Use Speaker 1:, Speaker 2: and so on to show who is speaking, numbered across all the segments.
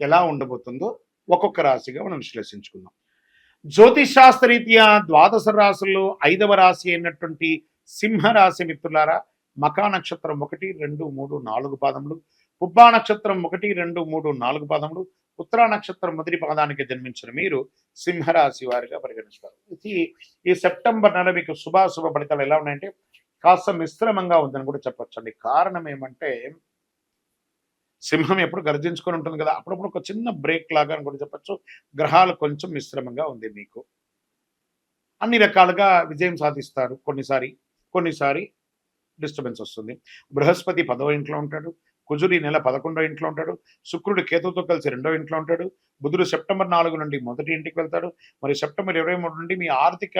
Speaker 1: ఎలా ఉండబోతుందో ఒక్కొక్క రాశిగా మనం విశ్లేషించుకుందాం. జ్యోతిష్ ద్వాదశ రాశుల్లో ఐదవ రాశి అయినటువంటి సింహరాశి మిత్రులారా మకా నక్షత్రం ఒకటి రెండు మూడు నాలుగు పాదములు పుబ్బా నక్షత్రం ఒకటి రెండు మూడు నాలుగు పాదములు ఉత్తరా నక్షత్రం మొదటి పాదానికి జన్మించిన మీరు సింహరాశి వారిగా పరిగణిస్తారు. ఇది ఈ సెప్టెంబర్ నెల మీకు శుభాశుభ ఫలితాలు ఎలా ఉన్నాయంటే కాస్త మిశ్రమంగా ఉందని కూడా చెప్పొచ్చండి. కారణం ఏమంటే సింహం ఎప్పుడు గర్జించుకొని ఉంటుంది కదా అప్పుడప్పుడు ఒక చిన్న బ్రేక్ లాగా అని కూడా చెప్పచ్చు. గ్రహాలు కొంచెం మిశ్రమంగా ఉంది మీకు. అన్ని రకాలుగా విజయం సాధిస్తారు. కొన్నిసారి కొన్నిసారి డిస్టర్బెన్స్ వస్తుంది. బృహస్పతి పదవ ఇంట్లో ఉంటాడు. కుజుడు ఈ నెల పదకొండో ఇంట్లో ఉంటాడు. శుక్రుడు కేతుతో కలిసి రెండో ఇంట్లో ఉంటాడు. బుధుడు సెప్టెంబర్ నాలుగు నుండి మొదటి ఇంటికి వెళ్తాడు. మరి సెప్టెంబర్ ఇరవై మూడు నుండి మీ ఆర్థిక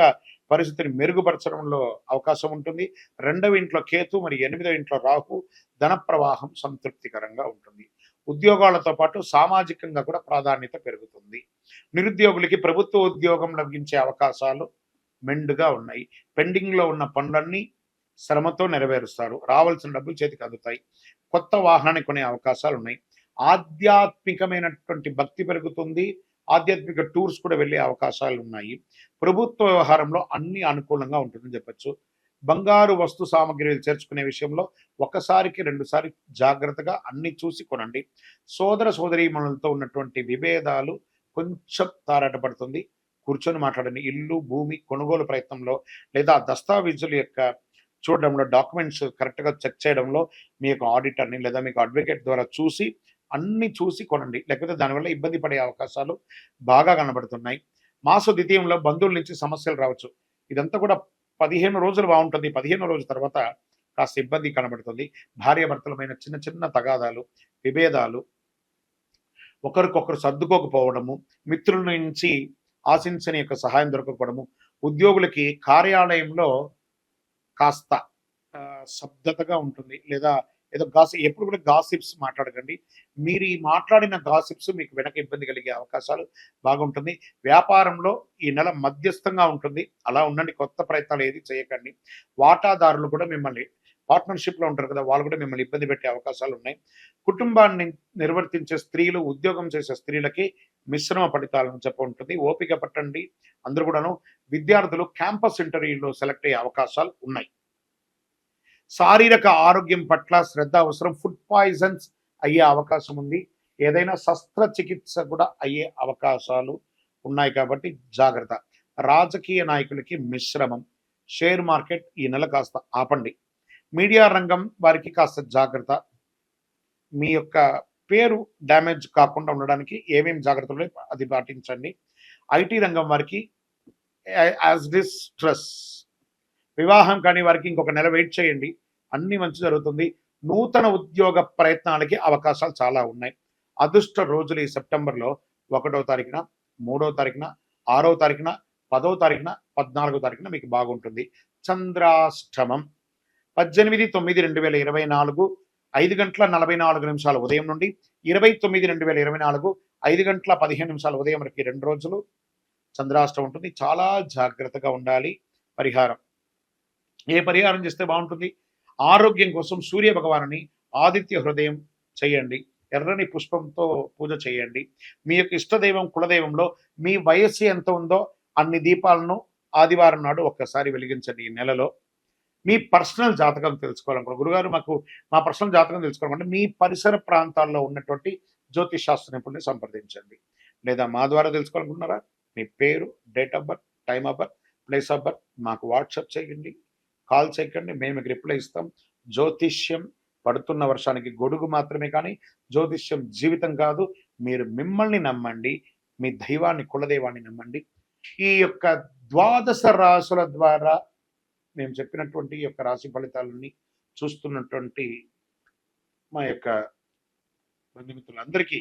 Speaker 1: పరిస్థితిని మెరుగుపరచడంలో అవకాశం ఉంటుంది. రెండవ ఇంట్లో కేతు మరి ఎనిమిదవ ఇంట్లో రాహు ధన ప్రవాహం సంతృప్తికరంగా ఉంటుంది. ఉద్యోగాలతో పాటు సామాజికంగా కూడా ప్రాధాన్యత పెరుగుతుంది. నిరుద్యోగులకి ప్రభుత్వ ఉద్యోగం లభించే అవకాశాలు మెండుగా ఉన్నాయి. పెండింగ్లో ఉన్న పనులన్నీ శ్రమతో నెరవేరుస్తారు. రావాల్సిన డబ్బులు చేతికి అందుతాయి. కొత్త వాహనాన్ని కొనే అవకాశాలు ఉన్నాయి ఆధ్యాత్మికమైనటువంటి భక్తి పెరుగుతుంది. ఆధ్యాత్మిక టూర్స్ కూడా వెళ్ళే అవకాశాలు ఉన్నాయి ప్రభుత్వ వ్యవహారంలో అన్ని అనుకూలంగా ఉంటుందని చెప్పచ్చు. బంగారు వస్తు సామాగ్రిలు చేర్చుకునే విషయంలో ఒకసారికి రెండుసారి జాగ్రత్తగా అన్ని చూసి కొనండి. సోదర సోదరీమణులతో ఉన్నటువంటి విభేదాలు కొంచెం తారాటపడుతుంది. కూర్చొని మాట్లాడండి. ఇల్లు భూమి కొనుగోలు ప్రయత్నంలో లేదా దస్తావేజుల యొక్క చూడడంలో డాక్యుమెంట్స్ కరెక్ట్గా చెక్ చేయడంలో మీ యొక్క ఆడిటర్ని లేదా మీకు అడ్వకేట్ ద్వారా చూసి అన్ని చూసి కొనండి. లేకపోతే దానివల్ల ఇబ్బంది పడే అవకాశాలు బాగా కనబడుతున్నాయి. మాస ద్వితీయంలో బంధువుల నుంచి సమస్యలు రావచ్చు. ఇదంతా కూడా పదిహేను రోజులు బాగుంటుంది. పదిహేను రోజుల తర్వాత కాస్త ఇబ్బంది కనబడుతుంది. భార్యాభర్తలమైన చిన్న చిన్న తగాదాలు విభేదాలు ఒకరికొకరు సర్దుకోకపోవడము మిత్రుల నుంచి ఆశించని యొక్క సహాయం దొరకకపోవడము ఉద్యోగులకి కార్యాలయంలో కాస్త శబ్దతగా ఉంటుంది. లేదా ఏదో గాసి ఎప్పుడు కూడా గాసిప్స్ మాట్లాడకండి. మీరు ఈ మాట్లాడిన గాసిప్స్ మీకు వెనక ఇబ్బంది కలిగే అవకాశాలు బాగుంటుంది. వ్యాపారంలో ఈ నెల మధ్యస్థంగా ఉంటుంది. అలా ఉండండి. కొత్త ప్రయత్నాలు ఏది చేయకండి. వాటాదారులు కూడా మిమ్మల్ని పార్ట్నర్షిప్లో ఉంటారు కదా వాళ్ళు కూడా మిమ్మల్ని ఇబ్బంది పెట్టే అవకాశాలు ఉన్నాయి. కుటుంబాన్ని నిర్వర్తించే స్త్రీలు ఉద్యోగం చేసే స్త్రీలకి మిశ్రమ ఫలితాలను చెప్ప ఉంటుంది ఓపిక పట్టండి. అందరూ కూడాను విద్యార్థులు క్యాంపస్ ఇంటర్వ్యూలో సెలెక్ట్ అయ్యే అవకాశాలు ఉన్నాయి. శారీరక ఆరోగ్యం పట్ల శ్రద్ధ అవసరం ఫుడ్ పాయిజన్స్ అయ్యే అవకాశం ఉంది. ఏదైనా శస్త్రచికిత్స కూడా అయ్యే అవకాశాలు ఉన్నాయి కాబట్టి జాగ్రత్త. రాజకీయ నాయకులకి మిశ్రమం. షేర్ మార్కెట్ ఈ నెల కాస్త ఆపండి. మీడియా రంగం వారికి కాస్త జాగ్రత్త. మీ యొక్క పేరు డ్యామేజ్ కాకుండా ఉండడానికి ఏమేమి జాగ్రత్తలు అది పాటించండి. ఐటీ రంగం వారికి యాజ్ దిస్ స్ట్రెస్ వివాహం కాని వారికి ఇంకొక నెల వెయిట్ చేయండి. అన్ని మంచి జరుగుతుంది. నూతన ఉద్యోగ ప్రయత్నాలకి అవకాశాలు చాలా ఉన్నాయి. అదృష్ట రోజులు ఈ సెప్టెంబర్లో ఒకటో తారీఖున మూడో తారీఖున ఆరో తారీఖున పదో తారీఖున పద్నాలుగో తారీఖున మీకు బాగుంటుంది. చంద్రాష్టమం. పద్దెనిమిది తొమ్మిది రెండు వేల ఇరవై నాలుగు ఐదు గంటల నలభై నాలుగు నిమిషాల ఉదయం నుండి ఇరవై తొమ్మిది రెండు వేల ఇరవై నాలుగు ఐదు గంటల పదిహేను నిమిషాల ఉదయం వరకు రెండు రోజులు చంద్రాష్టం ఉంటుంది. చాలా జాగ్రత్తగా ఉండాలి. పరిహారం. ఏ పరిహారం చేస్తే బాగుంటుంది? ఆరోగ్యం కోసం సూర్య భగవానుని ఆదిత్య హృదయం చేయండి. ఎర్రని పుష్పంతో పూజ చేయండి. మీ యొక్క ఇష్టదైవం కులదైవంలో మీ వయస్సు ఎంత ఉందో అన్ని దీపాలను ఆదివారం నాడు ఒక్కసారి వెలిగించండి ఈ నెలలో. మీ పర్సనల్ జాతకం తెలుసుకోవాలనుకో గురుగారు మాకు మా పర్సనల్ జాతకం తెలుసుకోవాలంటే మీ పరిసర ప్రాంతాల్లో ఉన్నటువంటి జ్యోతిష్ శాస్త్ర నిపుణుని సంప్రదించండి. లేదా మా ద్వారా తెలుసుకోవాలనుకుంటున్నారా? మీ పేరు date of birth time of birth place of birth మాకు వాట్సాప్ చేయండి. కాల్ చేయకండి మేము మీకు రిప్లై ఇస్తాం. జ్యోతిష్యం పడుతున్న వర్షానికి గొడుగు మాత్రమే కానీ జ్యోతిష్యం జీవితం కాదు. మీరు మిమ్మల్ని నమ్మండి మీ దైవాన్ని కులదైవాన్ని నమ్మండి. ఈ యొక్క ద్వాదశ రాసుల ద్వారా మేము చెప్పినటువంటి యొక్క రాశి ఫలితాలని చూస్తున్నటువంటి మా యొక్క బంధుమిత్రులందరికీ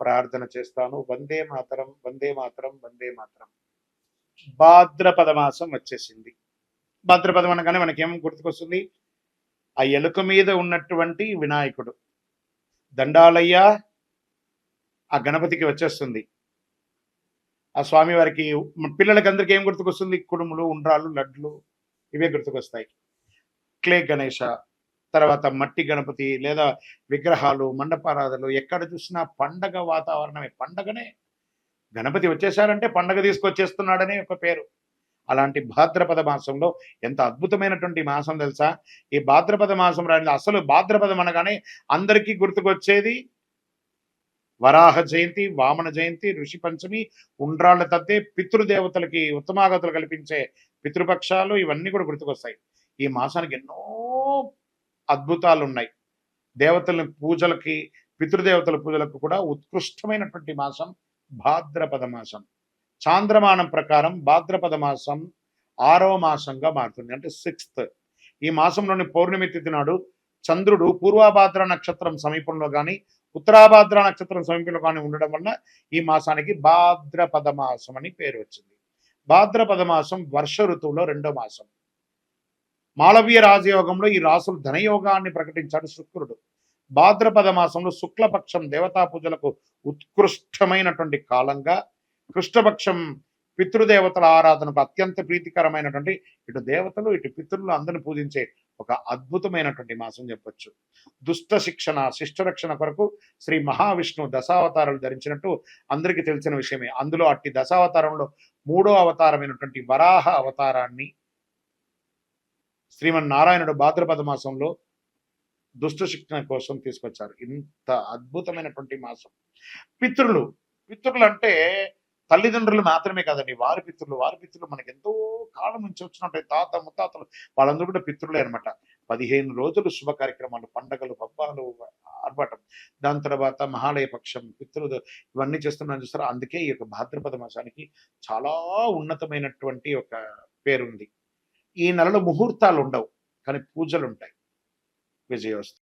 Speaker 1: ప్రార్థన చేస్తాను. వందే మాతరం వందే మాతరం వందే మాతరం. భాద్రపద మాసం వచ్చేసింది. భాద్రపదం అనగానే మనకేం గుర్తుకొస్తుంది? ఆ ఎలుక మీద ఉన్నటువంటి వినాయకుడు. దండాలయ్య ఆ గణపతికి వచ్చేస్తుంది. ఆ స్వామి వారికి పిల్లలకి అందరికి ఏం గుర్తుకొస్తుంది? కుడుములు ఉండ్రాళ్ళు లడ్లు ఇవే గుర్తుకొస్తాయి. క్లే గణేష తర్వాత మట్టి గణపతి లేదా విగ్రహాలు మండపారాధనలు ఎక్కడ చూసినా పండగ వాతావరణమే. పండగనే. గణపతి వచ్చేసారంటే పండగ తీసుకొచ్చేస్తున్నాడనే ఒక పేరు. అలాంటి భాద్రపద మాసంలో ఎంత అద్భుతమైనటువంటి మాసం తెలుసా? ఈ భాద్రపద మాసం రాని అసలు భాద్రపదం అనగానే అందరికీ గుర్తుకొచ్చేది వరాహ జయంతి వామన జయంతి ఋషి పంచమి ఉండ్రాళ్ళ తద్దే పితృదేవతలకి ఉత్తమాగతులు కల్పించే పితృపక్షాలు ఇవన్నీ కూడా గుర్తుకొస్తాయి. ఈ మాసానికి ఎన్నో అద్భుతాలు ఉన్నాయి దేవతల పూజలకి పితృదేవతల పూజలకు కూడా ఉత్కృష్టమైనటువంటి మాసం భాద్రపద మాసం. చాంద్రమానం ప్రకారం భాద్రపద మాసం ఆరవ మాసంగా మారుతుంది. అంటే సిక్స్త్. ఈ మాసంలోని పౌర్ణమి తిథి నాడు చంద్రుడు పూర్వభాద్ర నక్షత్రం సమీపంలో కానీ ఉత్తరాభాద్ర నక్షత్రం సమీపంలో కానీ ఉండడం వల్ల ఈ మాసానికి భాద్రపద మాసం అని పేరు వచ్చింది. భాద్రపద మాసం వర్ష ఋతువులో రెండో మాసం. మాళవీయ రాజయోగంలో ఈ రాసులు ధనయోగాన్ని ప్రకటించాడు శుక్రుడు. భాద్రపద మాసంలో శుక్లపక్షం దేవతా పూజలకు ఉత్కృష్టమైనటువంటి కాలంగా కృష్ణపక్షం పితృదేవతల ఆరాధనకు అత్యంత ప్రీతికరమైనటువంటి ఇటు దేవతలు ఇటు పితృలు అందరిని పూజించే ఒక అద్భుతమైనటువంటి మాసం చెప్పొచ్చు. దుష్ట శిక్షణ శిష్ట రక్షణ కొరకు శ్రీ మహావిష్ణు దశావతారాలు ధరించినట్టు అందరికీ తెలిసిన విషయమే. అందులో అట్టి దశావతారంలో మూడో అవతారమైనటువంటి వరాహ అవతారాన్ని శ్రీమన్నారాయణుడు భాద్రపద మాసంలో దుష్ట శిక్షణ కోసం తీసుకొచ్చారు. ఇంత అద్భుతమైనటువంటి మాసం. పితృలు పితృలు అంటే తల్లిదండ్రులు మాత్రమే కాదండి. వారి పితృలు వారి పితృలు మనకి ఎంతో కాలం నుంచి వచ్చినట్టు తాత ముత్తాతలు వాళ్ళందరూ కూడా పితృలే అనమాట పదిహేను రోజులు శుభ కార్యక్రమాలు పండగలు పబ్బాలు ఆర్భాటం. దాని తర్వాత మహాలయ పక్షం పితృలు ఇవన్నీ చేస్తున్నాను చూస్తారా. అందుకే ఈ యొక్క భాద్రపద మాసానికి చాలా ఉన్నతమైనటువంటి ఒక పేరుంది. ఈ నెలలో ముహూర్తాలు ఉండవు కానీ పూజలు ఉంటాయి విజయోస్తు